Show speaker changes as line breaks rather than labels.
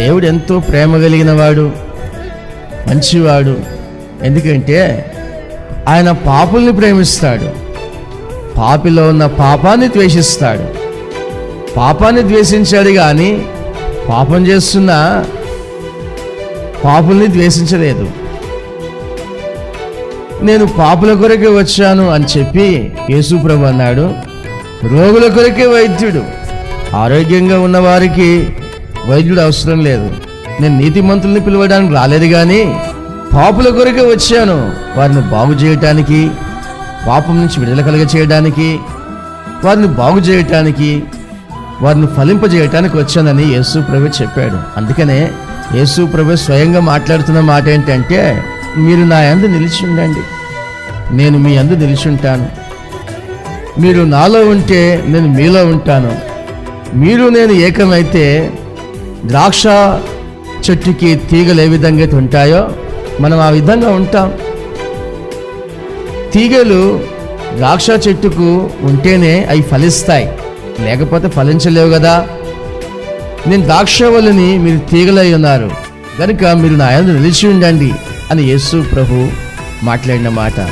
దేవుడు ఎంతో ప్రేమ కలిగిన వాడు మంచివాడు. ఎందుకంటే ఆయన పాపుల్ని ప్రేమిస్తాడు. పాపిలో ఉన్న పాపాన్ని ద్వేషిస్తాడు. పాపాన్ని ద్వేషించాడు కానీ పాపం చేస్తున్న పాపుల్ని ద్వేషించలేదు. నేను పాపుల కొరకే వచ్చాను అని చెప్పి యేసుప్రభు అన్నాడు. రోగుల కొరకే వైద్యుడు. ఆరోగ్యంగా ఉన్నవారికి వైద్యుడు అవసరం లేదు. నేను నీతిమంతుల్ని పిలవడానికి రాలేదు కానీ పాపుల కొరకే వచ్చాను. వారిని బాగు చేయటానికి పాపం నుంచి విడుదల కలుగ చేయడానికి వారిని బాగు చేయటానికి వారిని ఫలింపజేయటానికి వచ్చానని యేసు ప్రభు చెప్పాడు. అందుకనే యేసు ప్రభు స్వయంగా మాట్లాడుతున్న మాట ఏంటంటే మీరు నా యందు నిలిచి ఉండండి. నేను మీ యందు నిలిచి ఉంటాను. మీరు నాలో ఉంటే నేను మీలో ఉంటాను. మీరు నేను ఏకమైతే ద్రాక్ష చెట్టుకి తీగలు ఏ విధంగా అయితే ఉంటాయో మనం ఆ విధంగా ఉంటాం. తీగలు ద్రాక్ష చెట్టుకు ఉంటేనే అవి ఫలిస్తాయి. లేకపోతే ఫలించలేవు కదా. నేను ద్రాక్షవల్లిని మీరు తీగలై ఉన్నారు. కనుక మీరు నా యందు నిలిచి ఉండండి అని యేసు ప్రభు మాట్లాడిన మాట.